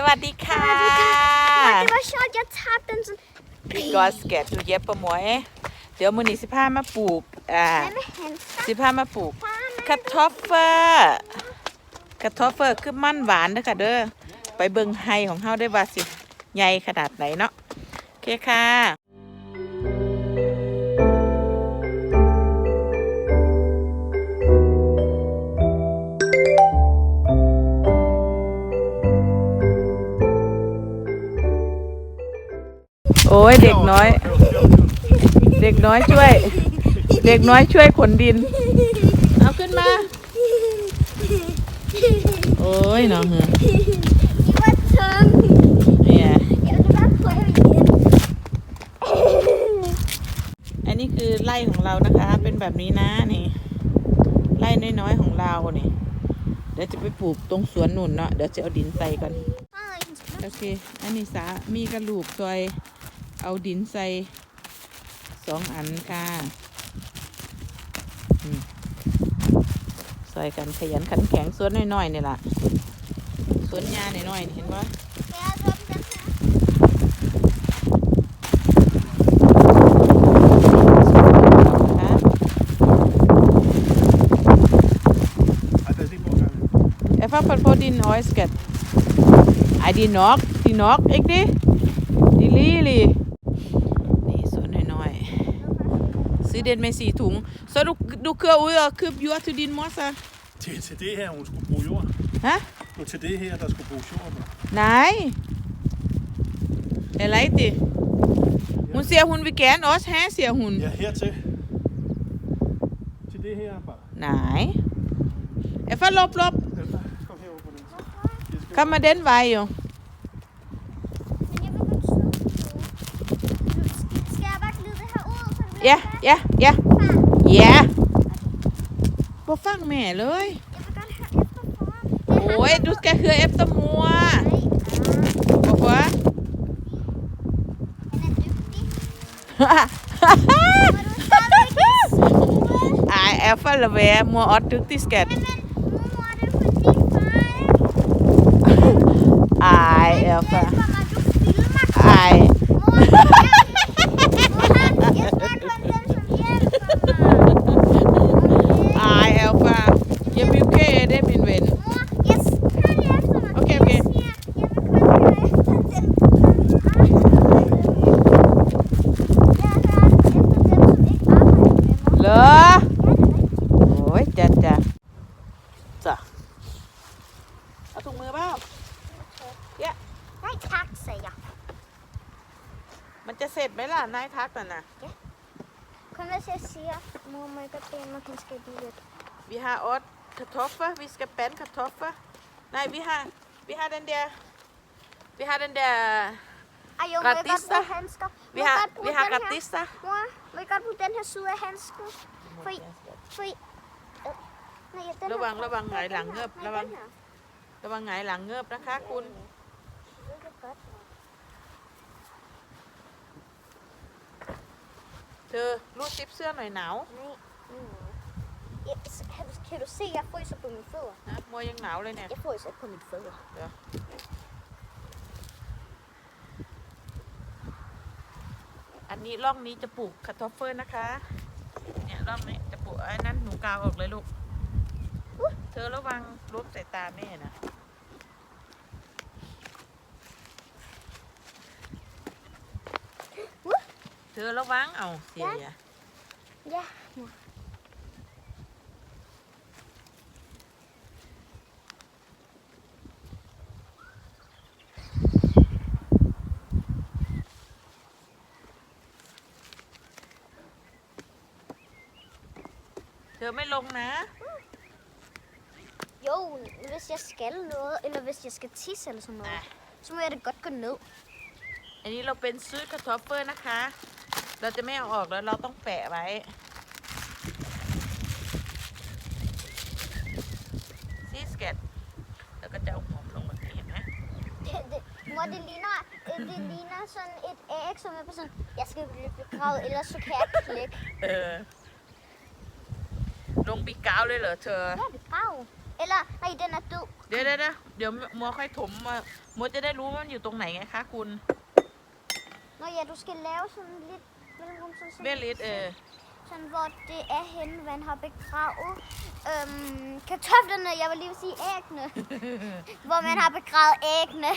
สวัสดีค่ะวั r t ี m a ะ schaut, jetzt พี่กอสเกตดูเย็บประมวย เดี๋ยวมือนี้สิพามาปลูก อ่าสิพามาปลูกกระทอฟเฟอร์กระทอฟเฟอร์ คือมันหวานเด้อค่ะเด้อ ไปเบิ่งไฮของเฮาได้ว่าสิใหญ่ขนาดไหนเนาะโอเคค่ะโอ้ยเด็กน้อย เด็กน้อยช่วย เด็กน้อยช่วยขนดินเอาขึ้นมา โอ้ยน้องเหรอเนี่ยอันนี้คือไร่ของเรานะคะ เป็นแบบนี้นะนี่ไร่น้อยๆของเราเนี่ยเดี๋ยวจะไปปลูกตรงสวนหนุนเนาะเดี๋ยวจะเอาดินใส่กันโอเคอันนี้สา มีกระลูกซอยเอาดินใส่สองอันค่ะใส่กันขยันขันแข็งสวนน้อยๆนี่ล่ะสวนหญ้าน้อยๆเห็นปะเองฟัฟพอดินออยสเกตไอ้ดินอกดินอกเอ็กดิ ดิลี่ลี่ det den med sin tunge. Så du, du kører ud og køber jord til din mor, så? er til det her, hun skulle bruge jord. Hæ? er til det her, der skulle bruge jord. Nej. Eller ikke det. Hun siger, hun vil gerne også have, siger hun. Ja, hertil. Til det her bare. Nej. Jeg får lop, lop. Kom med den vej jo. เยะเยะเยะเยะบ่ฟังแม่เลยโอ้ยดูแกคือเอฟตะมัวบอกว่าไอเอฟเลเวมัวออดดึกติสเกต I เ l p h a เยอะนายทักเสร็จมันจะเสร็จไหมล่ะนายทักน่ะนะคนณจะเสียมูมันก็เป็นมาันสกดีเลยวิฮาออสกระทบฟะวิสกับแป้นกระทบฟะนายวิฮาวิฮาเดนเดียวิฮาเดินเดียกัตติสต์วิฮาวิฮากัตติสต์ว่ามันก็พูดเต้นให้สวยแฮนส์ก็ฟีฟีระวังระวังหงายหลังเงือบระวังระวังหงายหลังเงือบนะคะคุณเธอรูดซิปเสื้อหน่อยหนาวนะมวยยังหนาวเลยเนี่ยเอันนี้ร่องนี้จะปลูกคาทอฟเฟอร์นะคะเนี่ยร่องนี้จะปลูกไอ้นั้นหนูกาวออกเลยลูกเธอระวังรูปสายตาแม่นะธอระวังเอาเสียยะเธอไม่ลงนะโย่ถ้าฉันจะทำอะหรือถ้าฉันจะทิ้งอะไรสักอย่างฉันจะต้กดกันนู้นอันนี้เราเป็นซื้อกระทอเปอร์นะคะเราจะไม่เอาออกแล้วเราต้องแปะไว้ซีสเก็ตแล้วก็จะเอาหอมลงมาเห็นไหม w ด a t did Lina did Lina send it eggs or maybe some yes give me a call it w ร s okay click ลงปีกาวเลยเหรอเธอไม่ปีกาวเอล่าไอเดนัตุเดี๋ยวเดี๋ยวเดี๋ยวมัวค่อยถมมามัวจะได้รู้ว่ามันอยู่ตรงไหนไงคะคุณเนาะอย่าดูสกินแล้วฉันลิด mellemrum. Sådan, sådan, Vælg et... øh... sådan, hvor det er henne, man har begravet øhm, kartoflerne. Jeg vil lige sige ægne. hvor man har begravet ægne.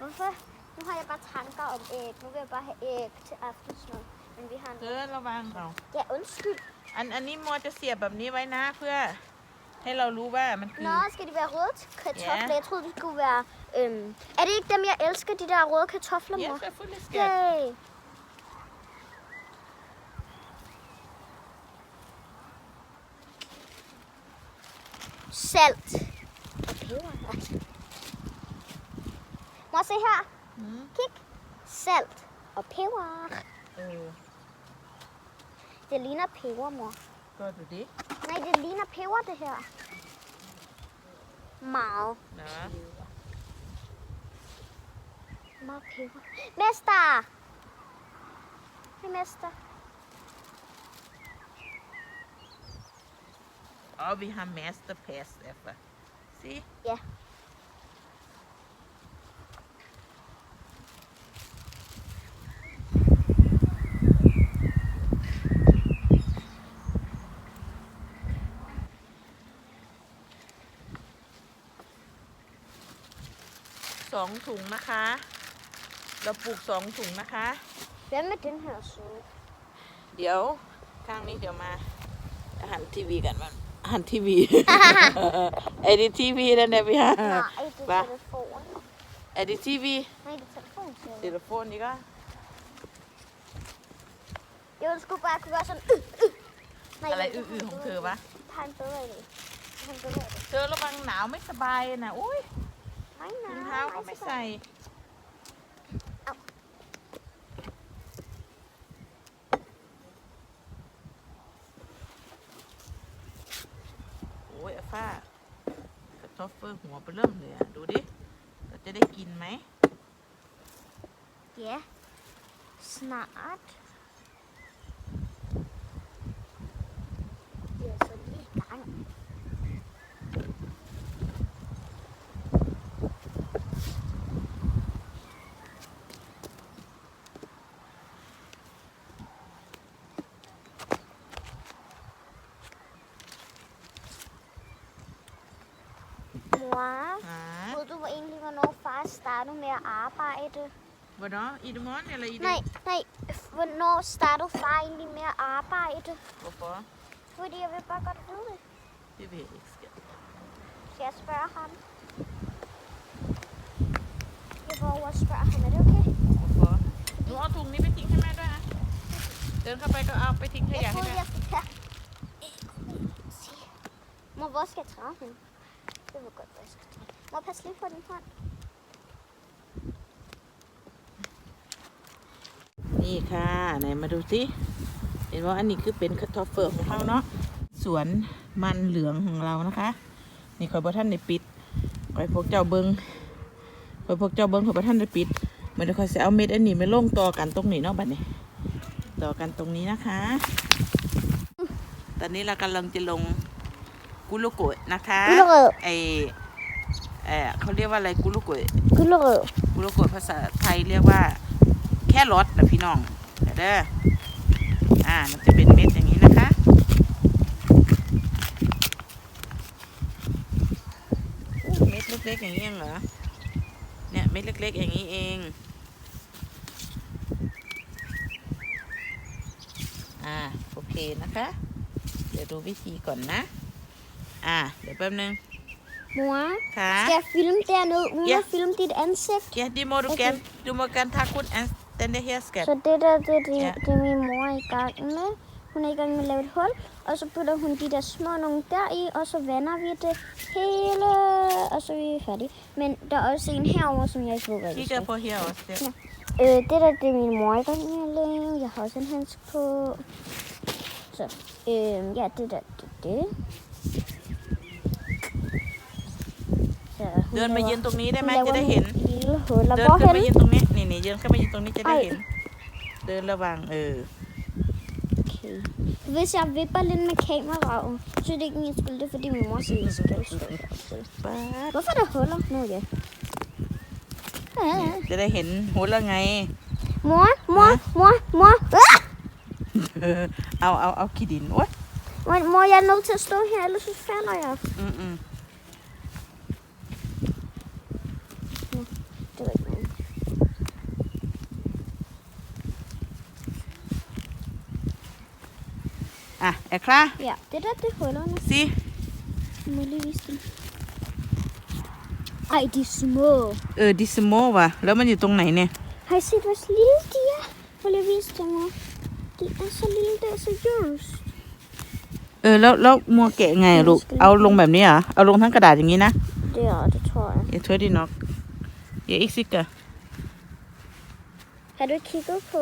Hvorfor? Nu har jeg bare tanker om æg. Nu vil jeg bare have æg til aftensmad. Men vi har en... Det var en grav. Ja, undskyld. mor, der อันอันนี้มัวจะเสียบแบบนี้ไว้นะเพื่อให้เรารู้ว่ามันคือ Nå, skal de være røde kartofler? Yeah. Jeg troede, de skulle være... Øhm, er det ikke dem, jeg elsker, de der røde kartofler, mor? Ja, selvfølgelig skal Yay. salt og peber. Må se her. Mm. Kig. Salt og peber. Øh. Det ligner peber, mor. Gør du det? Nej, det ligner peber, det her. Meget. Nå. Meget peber. Mester! Hej, mester. Oh, we have masterpiece ever. See? a สองถุงนะคะ เราปลูกสองถุงนะคะแล้วไม่ถึงหาซื้อเดี๋ยวข้างนี้เดี๋ยวมาหันทีวีกันมาหันทีวีเอดิทีวีนั่นเองพี่ฮะบ้าเอดิทีวีโทรศัพท์นี่ก็ยนสกูปาปคือว่าฉันอะไรอึ๊ดของเธอปะทานตัวเลยทานตัเลยเธอระวังหนาวไม่สบายนะอุ้ยไม่หนาวรองเท้าก็ไม่ใส่อรหัวไปเริ่มเลยอ่ะดูดิเราจะได้กินไหม Yeah, it's not. startede med at arbejde. Hvornår? I det morgen eller i det? Nej, nej. Hvornår startede far egentlig med at arbejde? Hvorfor? Fordi jeg vil bare godt vide det. Det vil jeg ikke, skal. Skal jeg spørger ham. Jeg går over og spørger ham, er det okay? Hvorfor? Nu har du med ting her med dig. Den har bare op i ting her. Jeg troede, jeg skulle tage. Mor, hvor skal jeg træde hende? Det var godt, hvor jeg skal træde. Må pas lige på den hånd. นี่ค่ะ ไหนมาดูสิเห็นว่าอันนี้คือเป็นคัตทอฟเฟอร์ของเขาเนาะ สวนมันเหลืองของเรานะคะ นี่คอยพระท่านได้ปิดคอยพวกเจ้าเบิงคอยพวกเจ้าเบิงคอยพระท่านได้ปิดมันจะคอยียเอาเม็ดอันนี้มาลงต่อกันตรงนี้เนาะบัดนี้ ต่อกันตรงนี้นะคะ ตอนนี้เรากำลังจะลงกุลูโกะนะคะ ไอเออเขาเรียกว่าอะไรกุลูโกะกุโรกุกุลรโกะภาษาไทยเรียกว่าแครอี่น้องเด้อ อ่า มันจะเป็นเม็ดอย่างนี้นะคะเม็ดเล็กๆอย่างนี้เองเหรอ เนี่ย เม็ดเล็กๆอย่างนี้เอง อ่า โอเคนะคะ เดี๋ยวดูวิธีก่อนนะ อ่า เดี๋ยวแป๊บนึงมัวค่ะแกฟิล์มแกนูมัวฟิล์มติดแอนเซ t j ก d ดี må ดูแกดู gerne, du må ุ e r n e tage Den der her, skal. Så det der, det, det, ja. det er min mor i gang med. Hun er i gang med at lave et hul, og så putter hun de der små nogle der i, og så vander vi det hele, og så er vi færdige. Men der er også en herover, som jeg ikke ved, hvad Kig der på her også, der. Ja. Øh, det der, det er min mor i gang med at lave. Jeg har også en handske på. Så, øh, ja, det der, det, det. เดินมายืนตรงนี้ได้ไหมจะได้เห็นเดินขึ้นมายืนตรงนี้นี่นี่ยืนขึ้นมายืนตรงนี้จะได้เห็นเดินระวังเออ Hvis jeg vipper lidt med kameraet, så er det ikke min skyld, det er fordi min mor siger, at skal Hvorfor er der huller? n ja. จะได้เห็นหัวลวไงมัวมัวมัวมัวเอาเอาเอาขี้ดินโอ๊ยมัวยันลงจะสโตนเฮลลูกสุดแฟนเลยอ่ะอืมอืม e r klar? Ja, det där det håller. Si. e j de små. เออ e ิสโ m ว่ะแล้ว m ันอ i ู่ตรงไ e i n นี่ย Har sett vad lilla de är? Håller visst dem. De är så lilla, så ljus. เออแล้วแล้วมัวแกะไงลูกเอาลงแบบนี้อ่ะเอาลงทั้งกระดาษอย่างนี้นะเดี๋ยวจะถอ e อย่าถอวยดิน็อกอย่าอีกสิกะกอร์ Har du kigget på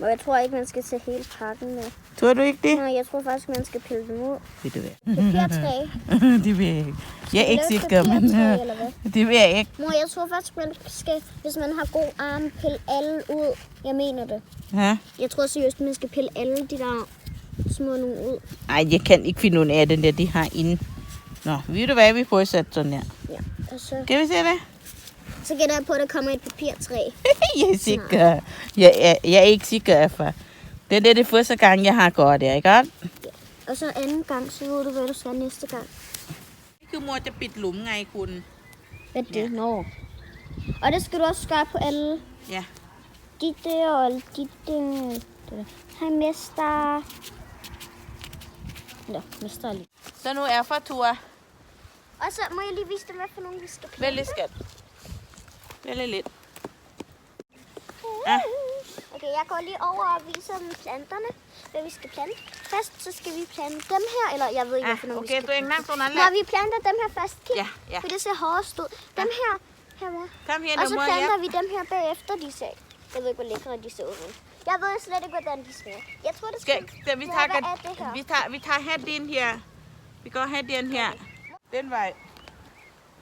Og jeg tror ikke, man skal tage hele pakken med. Tror du ikke det? Nej, jeg tror faktisk, man skal pille dem ud. Ved du hvad? Papirtræ. det vil jeg ikke. Jeg er ikke sikker, men øh, det vil jeg ikke. Mor, jeg tror faktisk, man skal, hvis man har god arm, pille alle ud. Jeg mener det. Ja? Jeg tror seriøst, man skal pille alle de der små nogle ud. Nej, jeg kan ikke finde nogen af den der, de har inde. Nå, ved du hvad, vi får sat sådan her. Ja, og så... Kan vi se det? Så gætter jeg på, at der kommer et papirtræ. jeg er sikker. Jeg, jeg, jeg er ikke sikker, for det, er det første gang, jeg har gjort det, ikke godt? Ja. Og så anden gang, så ved du, hvad du skal næste gang. Det kan mor, der bidt lumme af kun. Hvad det? Ja. Nå. Og det skal du også gøre på alle. Ja. Dit og dit... Hej, mester. Nå, mester lige. Så nu er for tur. Og så må jeg lige vise dig, hvad for nogle vi skal plante. Vældig skat er lidt. Ja. Okay, jeg går lige over og viser dem planterne, hvad vi skal plante. Først så skal vi plante dem her, eller jeg ved ikke, ah, hvorfor okay, vi skal du er ikke sådan Når vi planter dem her først, Kim, ja, ja. for det ser hårdest ud. Dem her, her mor. Kom her, og så planter ja. vi dem her bagefter, de ser. Jeg ved ikke, hvor lækre de ser ud. Jeg ved slet ikke, hvordan de smager. Jeg tror, det skal... skal vi, tager, vi tager, vi tager her den her. Vi går her den her. Den vej.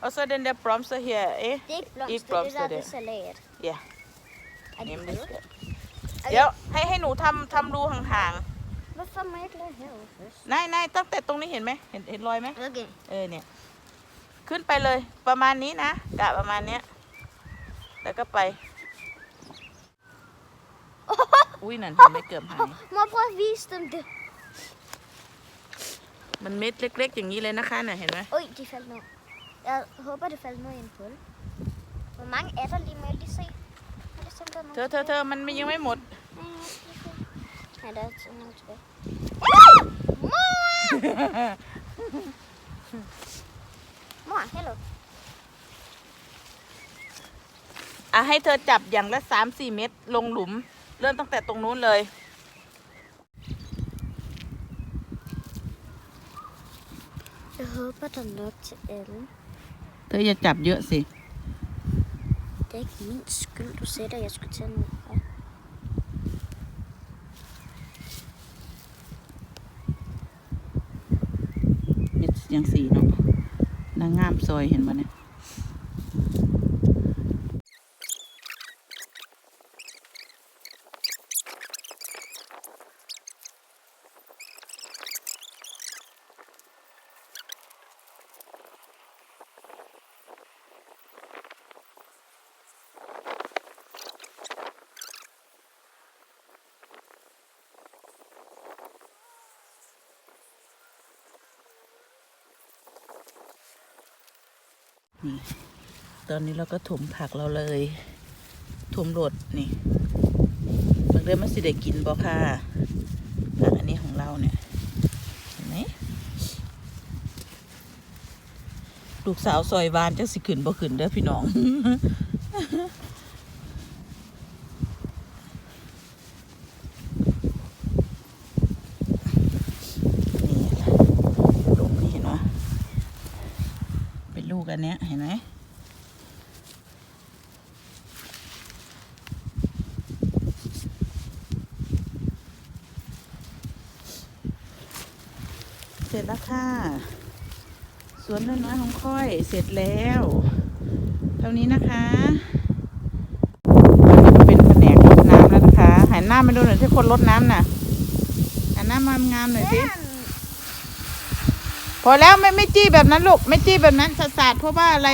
Also den der blomster her, eh? Det er ikke blomster, det der. Det er salat. Ja. Nemlig. Jo, ให้ให้หนูทำทำรูห่างๆ Hvorfor må jeg ikke lade herude først? นายนายตั้งแต่ตรงนี้เห็นไหมเห็นเห็นรอยไหม Okay. เออเนี่ยขึ้นไปเลยประมาณนี้นะกะประมาณเนี้ยแล้วก็ไปอุ้ยนั่นเห็นไหม่เกือบหาย Må jeg prøve at vise dem det? มันเม็ดเล็กๆอย่างนี้เลยนะคะน่ะเห็นไหม Oj, de faldt ned. Jeg håber, det f a l d e r noget i en pul. Hvor mange er der lige? Må jeg lige se? Tør, tør, tør, m d e er n j e g h r ikke lige Nej, der er sådan nogle tilbage. Mor! Mor, hello. อ่ะให้เธอจับอย่างละสามสี่เม็ดลงหลุมเริ่มตั้งแต่ตรงนู้นเลยเ e g håber, der er nok t เธออย่าจับเยอะสิ Det er ikke min skyld, du sagde, at jeg skulle tage den op. Lidt ยังสีเนาะนางงามซอยเห็นไหมเนี่ยตอนนี้เราก็ถมผักเราเลย ถมรดนี่บางเดือมันสิได้กินบ่ค่ะผักอันนี้ของเราเนี่ยเห็นไหมลูก สาวซอยวานจะสิขืนบ่ขืนเด้อพี่ น้องลูกอันเนี้ยเห็นไหมเสร็จแล้วค่ะ สวนต้นไม้ของค่อย เสร็จแล้ว เท่านี้นะคะ เป็นแผนกรดน้ำแล้วนะคะหันหน้ามาดูหน่อยที่คนรดน้ำน่ะหันหน้ามางามหน่อยสิพอแล้วไม่ไม่จี้แบบนั้นลูกไม่จี้แบบนั้นสะดสาดเพราะว่าอะไร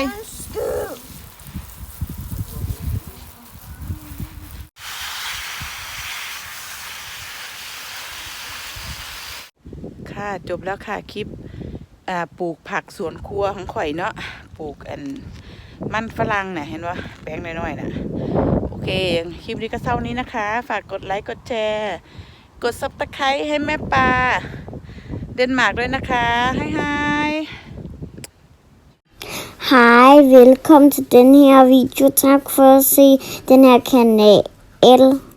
ค่ะจบแล้วค่ะคลิปปลูกผักสวนครัวของข่อยเนาะปลูกอันมันฝรั่งเนี่ยเห็นว่าแปลงน้อยๆนะโอเค คลิปนี้ก็เท่านี้นะคะ ฝากกดไลค์ กดแชร์ กดซับสไครต์ให้แม่ปลาเดนมาร์กด้วยนะคะไฮไฮ Hej, velkommen til den her video. Tak for at se den her kanal.